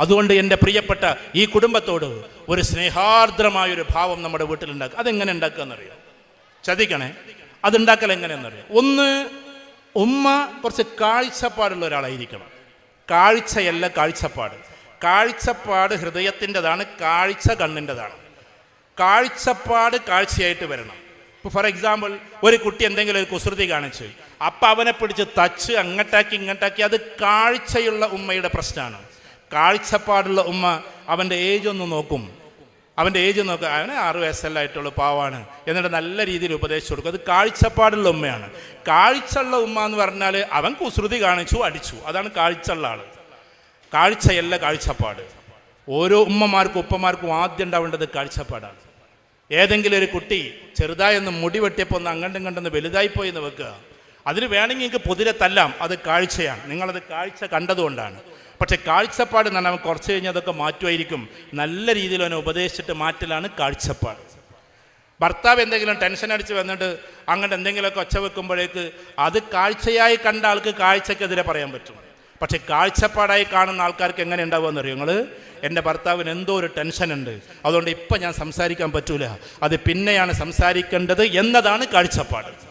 അതുകൊണ്ട് എന്റെ പ്രിയപ്പെട്ട ഈ കുടുംബത്തോട് ഒരു സ്നേഹാർദ്രമായൊരു ഭാവം നമ്മുടെ വീട്ടിലുണ്ടാക്കുക. അതെങ്ങനെ ഉണ്ടാക്കുക എന്നറിയോ ചതിക്കണേ. അതുണ്ടാക്കൽ എങ്ങനെയെന്നറിയാം? ഒന്ന് ഉമ്മ കുറച്ച് കാഴ്ചപ്പാടുള്ള ഒരാളായിരിക്കണം. കാഴ്ചയല്ല കാഴ്ചപ്പാട്. കാഴ്ചപ്പാട് ഹൃദയത്തിന്റെതാണ് കാഴ്ച കണ്ണിന്റെതാണ്. കാഴ്ചപ്പാട് കാഴ്ചയായിട്ട് വരണം. ഇപ്പോൾ ഫോർ എക്സാമ്പിൾ ഒരു കുട്ടി എന്തെങ്കിലും ഒരു കുസൃതി കാണിച്ച് അപ്പം അവനെ പിടിച്ച് തച്ച് അങ്ങട്ടാക്കി ഇങ്ങട്ടാക്കി അത് കാഴ്ചയുള്ള ഉമ്മയുടെ പ്രശ്നമാണ്. കാഴ്ചപ്പാടുള്ള ഉമ്മ അവന്റെ ഏജ് ഒന്ന് നോക്കും. അവന്റെ ഏജ് നോക്കുക അവന് ആറ് വയസ്സല്ലായിട്ടുള്ള പാവാണ്. എന്നിട്ട് നല്ല രീതിയിൽ ഉപദേശിച്ചു കൊടുക്കും. അത് കാഴ്ചപ്പാടുള്ള ഉമ്മയാണ്. കാഴ്ചയുള്ള ഉമ്മ എന്ന് പറഞ്ഞാൽ അവൻ കുസൃതി കാണിച്ചു അടിച്ചു. അതാണ് കാഴ്ചയുള്ള ആൾ കാഴ്ചയല്ല കാഴ്ചപ്പാട്. ഓരോ ഉമ്മമാർക്കും ഉപ്പമാർക്കും ആദ്യം ഉണ്ടാവേണ്ടത് കാഴ്ചപ്പാടാണ്. ഏതെങ്കിലും ഒരു കുട്ടി ചെറുതായൊന്ന് മുടി വെട്ടിയപ്പോൾ ഒന്ന് അങ്ങണ്ടും കണ്ടെന്ന് വലുതായിപ്പോയി എന്ന് വെക്കുക. അതിന് വേണമെങ്കിൽ എനിക്ക് പൊതിരെ തല്ലാം. അത് കാഴ്ചയാണ്. നിങ്ങളത് കാഴ്ച കണ്ടതുകൊണ്ടാണ്. പക്ഷെ കാഴ്ചപ്പാട് എന്ന് പറഞ്ഞാൽ കുറച്ച് കഴിഞ്ഞാൽ അതൊക്കെ മാറ്റുമായിരിക്കും. നല്ല രീതിയിൽ അവനെ ഉപദേശിച്ചിട്ട് മാറ്റലാണ് കാഴ്ചപ്പാട്. ഭർത്താവ് എന്തെങ്കിലും ടെൻഷൻ അടിച്ച് വന്നിട്ട് അങ്ങോട്ട് എന്തെങ്കിലുമൊക്കെ ഒച്ച വെക്കുമ്പോഴേക്ക് അത് കാഴ്ചയായി കണ്ട ആൾക്ക് കാഴ്ചക്കെതിരെ പറയാൻ പറ്റും. പക്ഷെ കാഴ്ചപ്പാടായി കാണുന്ന ആൾക്കാർക്ക് എങ്ങനെ ഉണ്ടാവുമെന്ന് അറിയോ നിങ്ങൾ എന്റെ ഭർത്താവിന് എന്തോ ഒരു ടെൻഷൻ ഉണ്ട്. അതുകൊണ്ട് ഇപ്പം ഞാൻ സംസാരിക്കാൻ പറ്റൂല. അത് പിന്നെയാണ് സംസാരിക്കേണ്ടത് എന്നതാണ് കാഴ്ചപ്പാട്.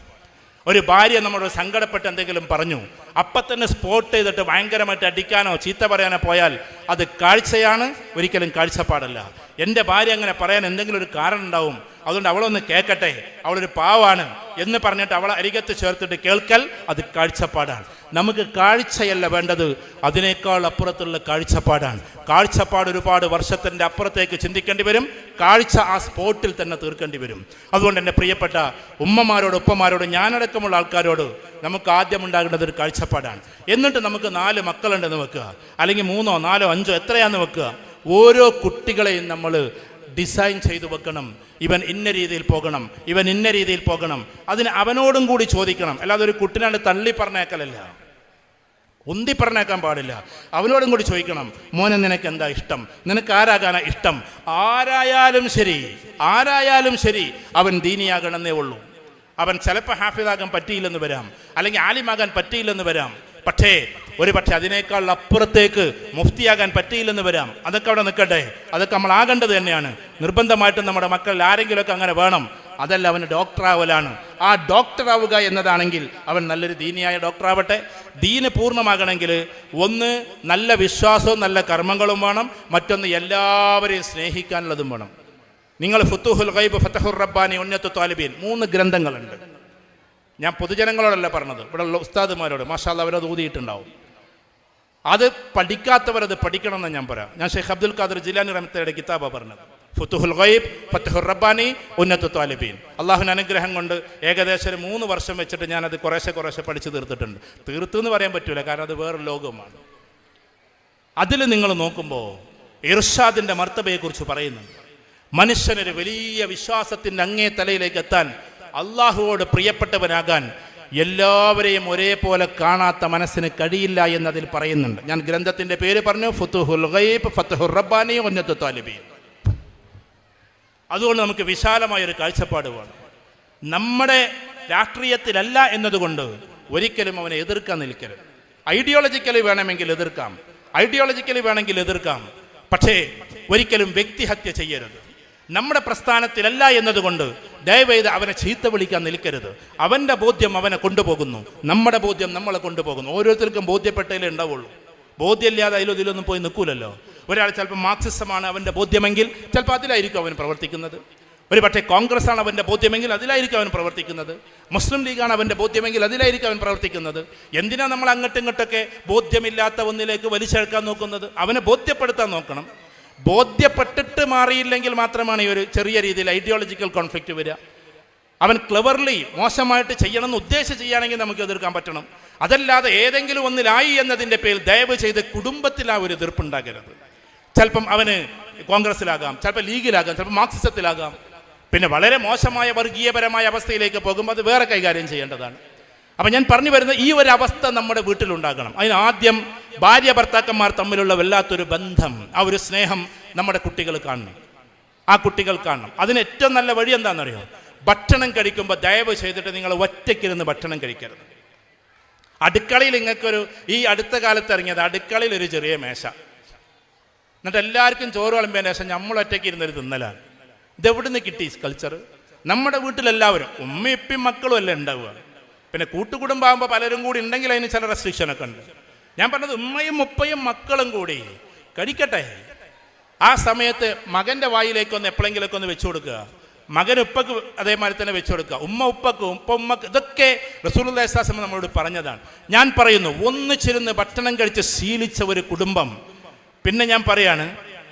ഒരു ഭാര്യ നമ്മളോട് സങ്കടപ്പെട്ട് എന്തെങ്കിലും പറഞ്ഞു അപ്പം തന്നെ സ്പോട്ട് ചെയ്തിട്ട് ഭയങ്കരമായിട്ട് അടിക്കാനോ ചീത്ത പറയാനോ പോയാൽ അത് കാഴ്ചയാണ് ഒരിക്കലും കാഴ്ചപ്പാടല്ല. എന്റെ ഭാര്യ അങ്ങനെ പറയാൻ എന്തെങ്കിലും ഒരു കാരണം ഉണ്ടാവും അതുകൊണ്ട് അവളൊന്ന് കേൾക്കട്ടെ അവളൊരു പാവാണ് എന്ന് പറഞ്ഞിട്ട് അവളെ അരികത്ത് ചേർത്തിട്ട് കേൾക്കൽ അത് കാഴ്ചപ്പാടാണ്. നമുക്ക് കാഴ്ചയല്ല വേണ്ടത്. അതിനേക്കാൾ അപ്പുറത്തുള്ള കാഴ്ചപ്പാടാണ്. കാഴ്ചപ്പാട് ഒരുപാട് വർഷത്തിന്റെ അപ്പുറത്തേക്ക് ചിന്തിക്കേണ്ടി വരും. കാഴ്ച ആ സ്പോട്ടിൽ തന്നെ തീർക്കേണ്ടി വരും. അതുകൊണ്ട് എന്റെ പ്രിയപ്പെട്ട ഉമ്മമാരോട് ഉപ്പമാരോട് ഞാനടക്കമുള്ള ആൾക്കാരോട് നമുക്ക് ആദ്യം ഉണ്ടാകേണ്ടത് ഒരു കാഴ്ചപ്പാടാണ്. എന്നിട്ട് നമുക്ക് നാല് മക്കളുണ്ടെന്ന് വെക്കുക. അല്ലെങ്കിൽ മൂന്നോ നാലോ അഞ്ചോ എത്രയാന്ന് വെക്കുക. ഓരോ കുട്ടികളെയും നമ്മൾ ഡിസൈൻ ചെയ്തു വെക്കണം. ഇവൻ ഇന്ന രീതിയിൽ പോകണം. ഇവൻ ഇന്ന രീതിയിൽ പോകണം. അതിന് അവനോടും കൂടി ചോദിക്കണം. അല്ലാതെ ഒരു കുട്ടിനാണ്ട് തള്ളി പറഞ്ഞേക്കലല്ല. ഉന്തി പറഞ്ഞേക്കാൻ പാടില്ല. അവനോടും കൂടി ചോദിക്കണം മോനെ നിനക്ക് എന്താ ഇഷ്ടം? നിനക്ക് ആരാകാനാ ഇഷ്ടം? ആരായാലും ശരി ആരായാലും ശരി അവൻ ദീനിയാകണമെന്നേ ഉള്ളൂ. അവൻ ചിലപ്പോൾ ഹാഫിദാകാൻ പറ്റിയില്ലെന്ന് വരാം അല്ലെങ്കിൽ ആലിമാകാൻ പറ്റിയില്ലെന്ന് വരാം. പക്ഷേ ഒരു പക്ഷെ അതിനേക്കാൾ അപ്പുറത്തേക്ക് മുഫ്തിയാകാൻ പറ്റിയില്ലെന്ന് വരാം. അതൊക്കെ അവിടെ നിൽക്കട്ടെ. അതൊക്കെ നമ്മൾ ആകേണ്ടത് തന്നെയാണ്. നിർബന്ധമായിട്ടും നമ്മുടെ മക്കളിൽ ആരെങ്കിലുമൊക്കെ അങ്ങനെ വേണം. അതല്ല അവന് ഡോക്ടറാവലാണ്. ആ ഡോക്ടറാവുക എന്നതാണെങ്കിൽ അവൻ നല്ലൊരു ദീനിയായ ഡോക്ടറാവട്ടെ. ദീന് പൂർണമാകണമെങ്കിൽ ഒന്ന് നല്ല വിശ്വാസവും നല്ല കർമ്മങ്ങളും വേണം. മറ്റൊന്ന് എല്ലാവരെയും സ്നേഹിക്കാനുള്ളതും വേണം. നിങ്ങൾ ഫുത്തുഹുൽ ഗൈബ് ഫത്തഹുർ റബ്ബാനി ഉന്നത്ത് താലിബീൻ മൂന്ന് ഗ്രന്ഥങ്ങളുണ്ട്. ഞാൻ പൊതുജനങ്ങളോടല്ല പറഞ്ഞത്. ഇവിടെ ഉള്ള ഉസ്താദുമാരോട്. മാഷാല്ല അവരത് ഊതിയിട്ടുണ്ടാവും. അത് പഠിക്കാത്തവരത് പഠിക്കണമെന്ന് ഞാൻ പറയാം. ഞാൻ ഷെയ്ഖ് അബ്ദുൽ ഖാദർ ജിലാനി റഹ്മത്തയുടെ കിതാബാണ് പറഞ്ഞത്. ഫുത്തുഹുൽ ഗൈബ് ഫത്തഹുർ റബ്ബാനി ഉന്നത്ത് താലിബീൻ അള്ളാഹുവിന്റെ അനുഗ്രഹം കൊണ്ട് ഏകദേശം ഒരു മൂന്ന് വർഷം വെച്ചിട്ട് ഞാനത് കുറേശ്ശെ കുറേശ്ശെ പഠിച്ചു തീർത്തിട്ടുണ്ട്. തീർത്തു എന്ന് പറയാൻ പറ്റൂല കാരണം അത് വേറെ ലോകമാണ് അതിൽ നിങ്ങൾ നോക്കുമ്പോൾ ഇർഷാദിന്റെ മർത്തബയെക്കുറിച്ച് പറയുന്നുണ്ട്. മനുഷ്യനൊരു വലിയ വിശ്വാസത്തിന്റെ അങ്ങേ തലയിലേക്ക് എത്താൻ അള്ളാഹുവോട് പ്രിയപ്പെട്ടവനാകാൻ എല്ലാവരെയും ഒരേപോലെ കാണാത്ത മനസ്സിന് കഴിയില്ല എന്നതിൽ പറയുന്നുണ്ട്. ഞാൻ ഗ്രന്ഥത്തിന്റെ പേര് പറഞ്ഞു ഫുത്തുഹുൽ ഗൈബ് ഫത്തുഹുർ റബ്ബാനി ഒന്നത്ത് താലിബീൻ അതുകൊണ്ട് നമുക്ക് വിശാലമായ ഒരു കാഴ്ചപ്പാട് വേണം. നമ്മുടെ രാഷ്ട്രീയത്തിലല്ല എന്നതുകൊണ്ട് ഒരിക്കലും അവനെ എതിർക്കാൻ നിൽക്കരുത്. ഐഡിയോളജിക്കലി വേണമെങ്കിൽ എതിർക്കാം. ഐഡിയോളജിക്കലി വേണമെങ്കിൽ എതിർക്കാം. പക്ഷേ ഒരിക്കലും വ്യക്തിഹത്യ ചെയ്യരുത്. നമ്മുടെ പ്രസ്ഥാനത്തിലല്ല എന്നതുകൊണ്ട് ദയവേത് അവനെ ചീത്ത വിളിക്കാൻ നിൽക്കരുത്. അവന്റെ ബോധ്യം അവനെ കൊണ്ടുപോകുന്നു. നമ്മുടെ ബോധ്യം നമ്മളെ കൊണ്ടുപോകുന്നു. ഓരോരുത്തർക്കും ബോധ്യപ്പെട്ടതിലേ ഉണ്ടാവുള്ളൂ. ബോധ്യമില്ലാതെ അതിലോ ഇതിലൊന്നും പോയി നിൽക്കൂലല്ലോ. ഒരാൾ ചിലപ്പോൾ മാർക്സിസമാണ് അവന്റെ ബോധ്യമെങ്കിൽ ചിലപ്പോൾ അതിലായിരിക്കും അവൻ പ്രവർത്തിക്കുന്നത്. ഒരു പക്ഷേ കോൺഗ്രസ് ആണ് അവന്റെ ബോധ്യമെങ്കിൽ അതിലായിരിക്കും അവൻ പ്രവർത്തിക്കുന്നത്. മുസ്ലിം ലീഗാണ് അവന്റെ ബോധ്യമെങ്കിൽ അതിലായിരിക്കും അവൻ പ്രവർത്തിക്കുന്നത്. എന്തിനാ നമ്മൾ അങ്ങോട്ടും ഇങ്ങോട്ടൊക്കെ ബോധ്യമില്ലാത്ത ഒന്നിലേക്ക് വലിച്ചെടുക്കാൻ നോക്കുന്നത്? അവനെ ബോധ്യപ്പെടുത്താൻ നോക്കണം. ബോധ്യപ്പെട്ടിട്ട് മാറിയില്ലെങ്കിൽ മാത്രമാണ് ഈ ഒരു ചെറിയ രീതിയിൽ ഐഡിയോളജിക്കൽ കോൺഫ്ലിക്റ്റ് വരിക. അവൻ ക്ലവർലി മോശമായിട്ട് ചെയ്യണമെന്ന് ഉദ്ദേശിച്ച് ചെയ്യുകയാണെങ്കിൽ നമുക്ക് എതിർക്കാൻ പറ്റണം. അതല്ലാതെ ഏതെങ്കിലും ഒന്നിലായി എന്നതിന്റെ പേരിൽ ദയവ് ചെയ്ത് കുടുംബത്തിൽ ആ ഒരു എതിർപ്പുണ്ടാകരുത് ചിലപ്പം അവന് കോൺഗ്രസ്സിലാകാം ചിലപ്പോൾ ലീഗിലാകാം ചിലപ്പോൾ മാർക്സിസത്തിലാകാം. പിന്നെ വളരെ മോശമായ വർഗീയപരമായ അവസ്ഥയിലേക്ക് പോകുമ്പോൾ അത് വേറെ കൈകാര്യം ചെയ്യേണ്ടതാണ്. അപ്പം ഞാൻ പറഞ്ഞു വരുന്ന ഈ ഒരു അവസ്ഥ നമ്മുടെ വീട്ടിലുണ്ടാകണം. അതിന് ആദ്യം ഭാര്യ ഭർത്താക്കന്മാർ തമ്മിലുള്ള വല്ലാത്തൊരു ബന്ധം ആ ഒരു സ്നേഹം നമ്മുടെ കുട്ടികൾ കാണണം. ആ കുട്ടികൾ കാണണം. അതിന് ഏറ്റവും നല്ല വഴി എന്താണെന്നറിയോ? ഭക്ഷണം കഴിക്കുമ്പോൾ ദയവ് ചെയ്തിട്ട് നിങ്ങൾ ഒറ്റയ്ക്കിരുന്ന് ഭക്ഷണം കഴിക്കരുത്. അടുക്കളയിൽ നിങ്ങൾക്കൊരു ഈ അടുത്ത കാലത്ത് ഇറങ്ങിയത് അടുക്കളയിൽ ഒരു ചെറിയ മേശ. എന്നിട്ട് എല്ലാവർക്കും ചോറ് വിളമ്പിയതിന് ശേഷം നമ്മൾ ഒറ്റയ്ക്ക് ഇരുന്നൊരു തിന്നലാണ്. ഇതെവിടുന്ന് കിട്ടി കൾച്ചർ നമ്മുടെ വീട്ടിലെല്ലാവരും ഉമ്മയും മക്കളും അല്ലേ ഉണ്ടാവുക. പിന്നെ കൂട്ടുകുടുംബമാകുമ്പോൾ പലരും കൂടി ഉണ്ടെങ്കിൽ അതിന് ചില റെസ്ട്രിക്ഷനൊക്കെ ഉണ്ട്. ഞാൻ പറഞ്ഞത് ഉമ്മയും ഉപ്പയും മക്കളും കൂടി കഴിക്കട്ടെ. ആ സമയത്ത് മകന്റെ വായിലേക്ക് ഒന്ന് എപ്പോഴെങ്കിലൊക്കെ ഒന്ന് വെച്ചു കൊടുക്കുക. മകൻ ഉപ്പക്ക് അതേമാതിരി തന്നെ വെച്ചു കൊടുക്കുക. ഉമ്മ ഉപ്പക്ക് ഉപ്പ ഉമ്മക്ക് ഇതൊക്കെ റസൂലുല്ലാസ്ലാസം നമ്മളോട് പറഞ്ഞതാണ്. ഞാൻ പറയുന്നു ഒന്നിച്ചിരുന്ന് ഭക്ഷണം കഴിച്ച് ശീലിച്ച ഒരു കുടുംബം പിന്നെ ഞാൻ പറയാണ്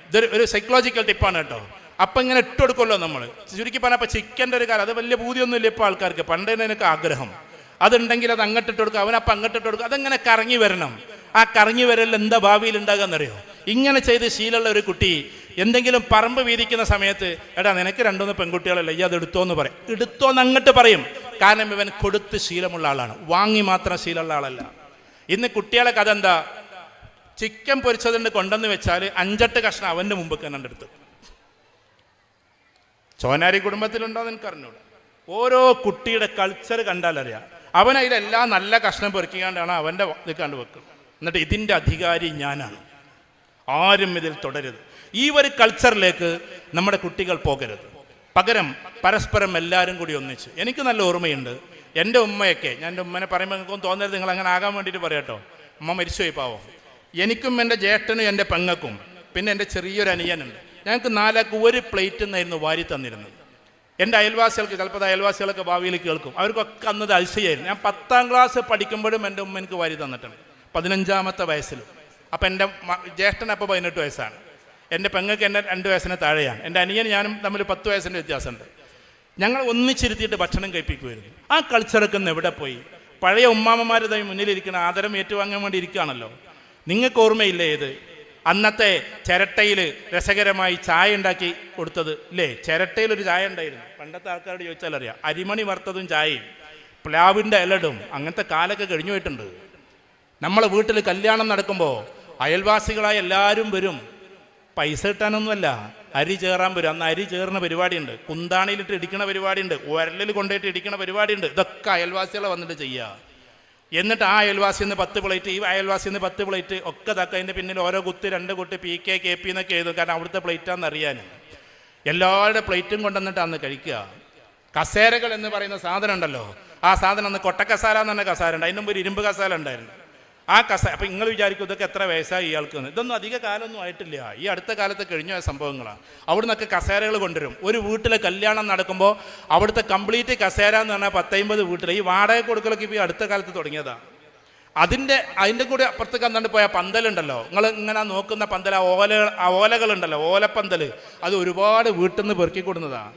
ഇതൊരു ഒരു സൈക്കോളജിക്കൽ ടിപ്പാണ് കേട്ടോ. അപ്പം ഇങ്ങനെ ഇട്ട് കൊടുക്കുമല്ലോ നമ്മൾ ചുരുക്കി പറഞ്ഞാൽ അപ്പോൾ ചിക്കന്റെ ഒരു കാലം അത് വലിയ ഭൂതിയൊന്നുമില്ല ഇപ്പോൾ ആൾക്കാർക്ക്. പണ്ട് എനിക്ക് ആഗ്രഹം. അതുണ്ടെങ്കിൽ അത് അങ്ങോട്ട് ഇട്ട് കൊടുക്കുക അവനപ്പം അങ്ങോട്ട് ഇട്ട് കൊടുക്കുക അതങ്ങനെ കറങ്ങി വരണം. ആ കറങ്ങി വരലിൽ എന്താ ഭാവിയിൽ ഉണ്ടാകാന്നറിയോ? ഇങ്ങനെ ചെയ്ത് ശീലമുള്ള ഒരു കുട്ടി എന്തെങ്കിലും പറമ്പ് വീതിക്കുന്ന സമയത്ത് എടാ നിനക്ക് രണ്ടൊന്ന് പെൺകുട്ടികളല്ലേ ഈ അത് എടുത്തോന്ന് പറയും. എടുത്തോന്ന് അങ്ങോട്ട് പറയും. കാരണം ഇവൻ കൊടുത്ത് ശീലമുള്ള ആളാണ്. വാങ്ങി മാത്രം ശീലമുള്ള ആളല്ല. ഇന്ന് കുട്ടികളെ കഥ എന്താ? ചിക്കൻ പൊരിച്ചതുണ്ട് കൊണ്ടെന്ന് വെച്ചാൽ അഞ്ചെട്ട് കഷ്ണം അവന്റെ മുമ്പ് കണ്ടെടുത്ത്. ചോനാരി കുടുംബത്തിലുണ്ടോ എന്ന് എനിക്കറിഞ്ഞൂടെ ഓരോ കുട്ടിയുടെ കൾച്ചർ കണ്ടാലറിയാം. അവൻ നല്ല കഷ്ണം പെറുക്കിക്കാണ്ടാണ് അവന്റെ ഇത് കണ്ട് വെക്കും. എന്നിട്ട് ഇതിന്റെ അധികാരി ഞാനാണ്. ആരും ഇതിൽ തുടരുത് ഈ ഒരു കൾച്ചറിലേക്ക് നമ്മുടെ കുട്ടികൾ പോകരുത്. പകരം പരസ്പരം എല്ലാവരും കൂടി ഒന്നിച്ച്. എനിക്ക് നല്ല ഓർമ്മയുണ്ട്. എന്റെ ഉമ്മയൊക്കെ ഞാൻ എന്റെ ഉമ്മനെ പറയുമ്പോൾ നിങ്ങൾക്കൊന്നും തോന്നരുത് നിങ്ങൾ അങ്ങനെ ആകാൻ വേണ്ടിയിട്ട് പറയാട്ടോ. ഉമ്മ മരിച്ചുപോയി പാവം. എനിക്കും എന്റെ ജ്യേഷ്ഠനും എന്റെ പെങ്ങക്കും പിന്നെ എന്റെ ചെറിയൊരു അനിയനുണ്ട്. ഞങ്ങൾക്ക് നാലാൾക്ക് ഒരു പ്ലേറ്റ് എന്നായിരുന്നു വാരി തന്നിരുന്നത്. എന്റെ അയൽവാസികൾക്ക് ചിലപ്പോൾ അയൽവാസികളൊക്കെ ഭാവിയിൽ കേൾക്കും. അവർക്കൊക്കെ അന്നത് അതിശയായിരുന്നു. ഞാൻ പത്താം ക്ലാസ് പഠിക്കുമ്പോഴും എന്റെ ഉമ്മ എനിക്ക് വാരി തന്നിട്ടുണ്ട്. പതിനഞ്ചാമത്തെ വയസ്സിൽ അപ്പം എന്റെ ജ്യേഷ്ഠൻ അപ്പോൾ പതിനെട്ട് വയസ്സാണ്. എന്റെ പെങ്ങൾക്ക് എന്റെ രണ്ട് വയസ്സിന് താഴെയാണ്. എന്റെ അനിയൻ ഞാനും തമ്മിൽ പത്ത് വയസ്സിന്റെ വ്യത്യാസമുണ്ട്. ഞങ്ങൾ ഒന്നിച്ചിരുത്തിയിട്ട് ഭക്ഷണം കഴിപ്പിക്കുമായിരുന്നു. ആ കൾച്ചറൊക്കെ ഒന്ന് എവിടെ പോയി? പഴയ ഉമ്മാമ്മമാരുതായി മുന്നിലിരിക്കണം ആദരം ഏറ്റുവാങ്ങാൻ വേണ്ടി ഇരിക്കുകയാണല്ലോ. നിങ്ങൾക്ക് ഓർമ്മയില്ലേ ഇത്? അന്നത്തെ ചിരട്ടയിൽ രസകരമായി ചായ ഉണ്ടാക്കി കൊടുത്തത് ഇല്ലേ? ചിരട്ടയിൽ ഒരു ചായ ഉണ്ടായിരുന്നു. പണ്ടത്തെ ആൾക്കാരോട് ചോദിച്ചാൽ അറിയാം. അരിമണി വറുത്തതും ചായയും പ്ലാവിന്റെ ഇലടും അങ്ങനത്തെ കാലൊക്കെ കഴിഞ്ഞു പോയിട്ടുണ്ട്. നമ്മളെ വീട്ടിൽ കല്യാണം നടക്കുമ്പോൾ അയൽവാസികളായ എല്ലാവരും വരും. പൈസ കിട്ടാനൊന്നുമല്ല. അരി ചേറാൻ വരും. അന്ന് അരി ചേർന്ന പരിപാടിയുണ്ട്. കുന്താണിയിലിട്ട് ഇടിക്കണ പരിപാടിയുണ്ട്. ഉരലിൽ കൊണ്ടുപോയിട്ട് ഇടിക്കണ പരിപാടിയുണ്ട്. ഇതൊക്കെ അയൽവാസികളെ വന്നിട്ട് ചെയ്യുക. എന്നിട്ട് ആ അയൽവാസിയിൽ നിന്ന് പത്ത് പ്ലേറ്റ് ഈ അയൽവാസിയിൽ നിന്ന് പത്ത് പ്ലേറ്റ് ഒക്കെ തക്ക അതിന്റെ പിന്നിൽ ഓരോ കുത്ത് രണ്ട് കുട്ടി പി കെ കെ പി എന്നൊക്കെ എഴുതും. കാരണം അവിടുത്തെ പ്ലേറ്റാന്ന് അറിയാൻ എല്ലാവരുടെ പ്ലേറ്റും കൊണ്ടുവന്നിട്ടാന്ന് കഴിക്കുക. കസേരകൾ എന്ന് പറയുന്ന സാധനം ഉണ്ടല്ലോ. ആ സാധനം അന്ന് കൊട്ടക്കസാല എന്ന് പറഞ്ഞ കസാര ഉണ്ട്. അതിന് മുമ്പ് ഇരുമ്പ് കസാല ഉണ്ടായിരുന്നു. ആ കസ അപ്പം നിങ്ങൾ വിചാരിക്കും ഇതൊക്കെ എത്ര വയസ്സായി ഇയാൾക്ക് ഇതൊന്നും അധിക കാലമൊന്നും ആയിട്ടില്ല. ഈ അടുത്ത കാലത്ത് കഴിഞ്ഞ സംഭവങ്ങളാണ്. അവിടെ നിന്നൊക്കെ കസേരകൾ കൊണ്ടുവരും. ഒരു വീട്ടിലെ കല്യാണം നടക്കുമ്പോൾ അവിടുത്തെ കംപ്ലീറ്റ് കസേര എന്ന് പറഞ്ഞാൽ പത്തൈമ്പത് വീട്ടിൽ ഈ വാടക കൊടുക്കലൊക്കെ ഇപ്പോൾ ഈ അടുത്ത കാലത്ത് തുടങ്ങിയതാണ് അതിന്റെ അതിന്റെ കൂടെ അപ്പുറത്തേക്ക് അന്നാണ്ട് പോയ പന്തലുണ്ടല്ലോ. നിങ്ങൾ ഇങ്ങനെ നോക്കുന്ന പന്തൽ ആ ഓല ആ ഓലകളുണ്ടല്ലോ ഓലപ്പന്തൽ അത് ഒരുപാട് വീട്ടിൽ നിന്ന് പെറുക്കിക്കൊടുന്നതാണ്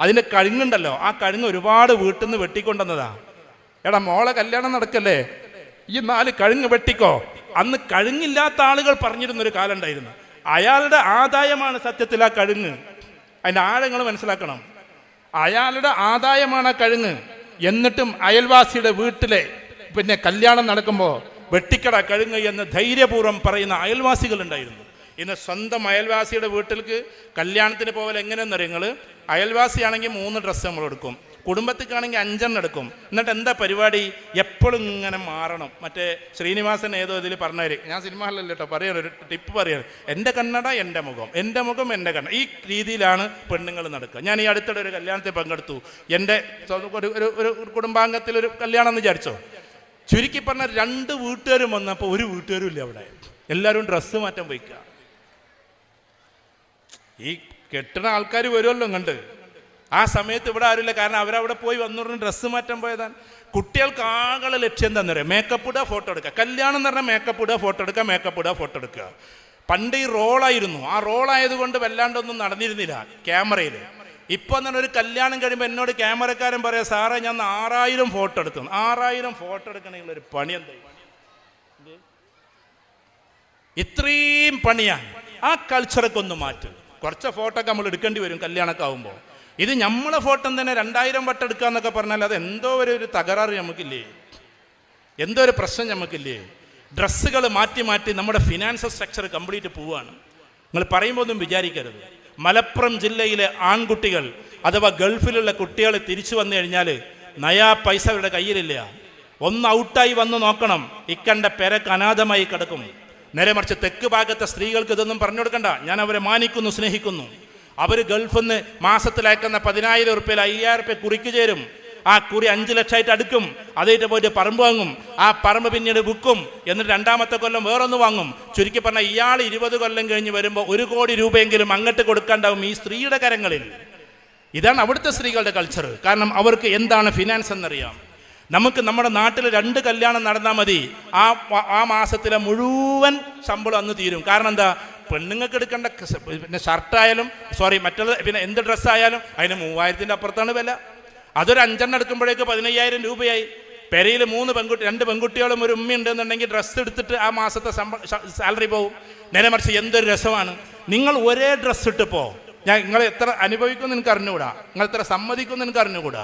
അതിന്റെ കഴുങ്ങുണ്ടല്ലോ. ആ കഴുങ്ങ് ഒരുപാട് വീട്ടിൽ നിന്ന് വെട്ടിക്കൊണ്ടുവന്നതാണ് എടാ മോളെ കല്യാണം നടക്കല്ലേ? ഈ നാല് കഴുങ്ങ് വെട്ടിക്കോ. അന്ന് കഴുങ്ങില്ലാത്ത ആളുകൾ പറഞ്ഞിരുന്നൊരു കാലം ഉണ്ടായിരുന്നു അയാളുടെ ആദായമാണ് സത്യത്തിൽ ആ കഴുങ്ങ്. അതിന്റെ ആഴങ്ങൾ മനസ്സിലാക്കണം. അയാളുടെ ആദായമാണ് ആ കഴുങ്ങ്. എന്നിട്ടും അയൽവാസിയുടെ വീട്ടിലെ പിന്നെ കല്യാണം നടക്കുമ്പോൾ വെട്ടിക്കട കഴുങ്ങ് എന്ന് ധൈര്യപൂർവം പറയുന്ന അയൽവാസികൾ ഉണ്ടായിരുന്നു ഇന്ന് സ്വന്തം അയൽവാസിയുടെ വീട്ടിലേക്ക് കല്യാണത്തിന് പോകൽ എങ്ങനെയെന്ന് നിങ്ങൾ അയൽവാസിയാണെങ്കിൽ മൂന്ന് ഡ്രസ്സ് നമ്മൾ എടുക്കും കുടുംബത്തിക്കാണെങ്കിൽ അഞ്ചെണ്ണം എടുക്കും. എന്നിട്ട് എന്താ പരിപാടി? എപ്പോഴും ഇങ്ങനെ മാറണം. മറ്റേ ശ്രീനിവാസൻ ഏതോ ഇതിൽ പറഞ്ഞവര്. ഞാൻ സിനിമ ഹാളിലല്ല കേട്ടോ പറയാൻ ഒരു ടിപ്പ് പറയാണ് എന്റെ കണ്ണട എന്റെ മുഖം. എന്റെ മുഖം എന്റെ കണ്ണ. ഈ രീതിയിലാണ് പെണ്ണുങ്ങൾ നടക്കുക. ഞാൻ ഈ അടുത്തിടെ ഒരു കല്യാണത്തിൽ പങ്കെടുത്തു. എന്റെ ഒരു ഒരു കുടുംബാംഗത്തിൽ ഒരു കല്യാണം എന്ന് വിചാരിച്ചോ? ചുരുക്കി പറഞ്ഞ രണ്ട് വീട്ടുകാരും വന്നപ്പോൾ ഒരു വീട്ടുകാരും ഇല്ല അവിടെ. എല്ലാവരും ഡ്രസ്സ് മാറ്റം പോയിക്കുക ഈ കെട്ടുന്ന ആൾക്കാർ വരുമല്ലോ കണ്ട് ആ സമയത്ത് ഇവിടെ ആരുമില്ല. കാരണം അവരവിടെ പോയി വന്നു ഡ്രസ്സ് മാറ്റാൻ പോയതാണ്. കുട്ടികൾക്ക് ആകെ ലക്ഷ്യം എന്താണെന്ന് പറയാം മേക്കപ്പ് ഇടുക ഫോട്ടോ എടുക്കുക. കല്യാണം എന്ന് പറഞ്ഞാൽ മേക്കപ്പ് ഇടുക ഫോട്ടോ എടുക്കുക മേക്കപ്പ് ഇടുക ഫോട്ടോ എടുക്കുക. പണ്ട് ഈ റോളായിരുന്നു ആ റോളായതുകൊണ്ട് വല്ലാണ്ടൊന്നും നടന്നിരുന്നില്ല ക്യാമറയിൽ. ഇപ്പൊ തന്നെ ഒരു കല്യാണം കഴിയുമ്പോൾ എന്നോട് ക്യാമറക്കാരൻ പറയാം സാറേ ഞാൻ ആറായിരം ഫോട്ടോ എടുത്തു. ആറായിരം ഫോട്ടോ എടുക്കണമെങ്കിൽ ഒരു പണി എന്താ ഇത്രയും പണിയാണ്. ആ കൾച്ചറൊക്കെ ഒന്ന് മാറ്റും. കുറച്ച് ഫോട്ടോ ഒക്കെ നമ്മൾ എടുക്കേണ്ടി വരും കല്യാണമൊക്കെ ആവുമ്പോൾ. ഇത് നമ്മളെ ഫോട്ടോ തന്നെ രണ്ടായിരം വട്ടം എടുക്കുക എന്നൊക്കെ പറഞ്ഞാൽ അത് എന്തോ ഒരു ഒരു തകരാറ് നമുക്കില്ലേ എന്തോ ഒരു പ്രശ്നം നമുക്കില്ലേ ഡ്രസ്സുകൾ മാറ്റി മാറ്റി നമ്മുടെ ഫിനാൻഷ്യൽ സ്ട്രക്ചർ കംപ്ലീറ്റ് പോവുകയാണ് നിങ്ങൾ പറയുമ്പോൾ ഒന്നും വിചാരിക്കരുത്. മലപ്പുറം ജില്ലയിലെ ആൺകുട്ടികൾ അഥവാ ഗൾഫിലുള്ള കുട്ടികൾ തിരിച്ചു വന്നു കഴിഞ്ഞാൽ നയാ പൈസ അവരുടെ കയ്യിലില്ല. ഒന്ന് ഔട്ടായി വന്ന് നോക്കണം. ഇക്കണ്ട പെരക്ക് അനാഥമായി കിടക്കും. നേരെ മറിച്ച് തെക്ക് ഭാഗത്തെ സ്ത്രീകൾക്ക് ഇതൊന്നും പറഞ്ഞു കൊടുക്കണ്ട. ഞാൻ അവരെ മാനിക്കുന്നു സ്നേഹിക്കുന്നു. അവർ ഗൾഫിൽ നിന്ന് മാസത്തിലയക്കുന്ന പതിനായിരം ഉറുപ്പ്യയിൽ അയ്യായിരം ഉറുപ്പ്യ കുറിക്ക് ചേരും. ആ കുറി അഞ്ച് ലക്ഷമായിട്ട് അടുക്കും. അതേറ്റ് പോയിട്ട് പറമ്പ് വാങ്ങും. ആ പറമ്പ് പിന്നീട് വിൽക്കും. എന്നിട്ട് രണ്ടാമത്തെ കൊല്ലം വേറൊന്ന് വാങ്ങും. ചുരുക്കി പറഞ്ഞാൽ ഇയാൾ ഇരുപത് കൊല്ലം കഴിഞ്ഞ് വരുമ്പോൾ ഒരു കോടി രൂപയെങ്കിലും അങ്ങോട്ട് കൊടുക്കാണ്ടാവും ഈ സ്ത്രീയുടെ കരങ്ങളിൽ. ഇതാണ് അവിടുത്തെ സ്ത്രീകളുടെ കൾച്ചർ കാരണം അവർക്ക് എന്താണ് ഫിനാൻസ് എന്നറിയാം. നമുക്ക് നമ്മുടെ നാട്ടിൽ രണ്ട് കല്യാണം നടന്നാൽ മതി. ആ ആ മാസത്തിലെ മുഴുവൻ ശമ്പളം അന്ന് തീരും. കാരണം എന്താ? പെണ്ണുങ്ങൾക്ക് എടുക്കേണ്ട പിന്നെ ഷർട്ടായാലും സോറി മറ്റുള്ള പിന്നെ എന്ത് ഡ്രസ്സായാലും അതിന് മൂവായിരത്തിന്റെ അപ്പുറത്താണ് വില. അതൊരു അഞ്ചെണ്ണം എടുക്കുമ്പോഴേക്ക് പതിനയ്യായിരം രൂപയായി. പെരയിൽ മൂന്ന് പെൺകുട്ടി രണ്ട് പെൺകുട്ടികളും ഒരു ഉമ്മയുണ്ടെന്നുണ്ടെങ്കിൽ ഡ്രസ്സ് എടുത്തിട്ട് ആ മാസത്തെ സാലറി പോകും നേരെ മറിച്ച് എന്തൊരു രസമാണ്. നിങ്ങൾ ഒരേ ഡ്രസ്സ് ഇട്ട് പോ. ഞാൻ നിങ്ങൾ എത്ര അനുഭവിക്കുമെന്ന് എനിക്ക് അറിഞ്ഞുകൂടാ. നിങ്ങൾ എത്ര സമ്മതിക്കുന്നു എനിക്ക് അറിഞ്ഞുകൂടാ.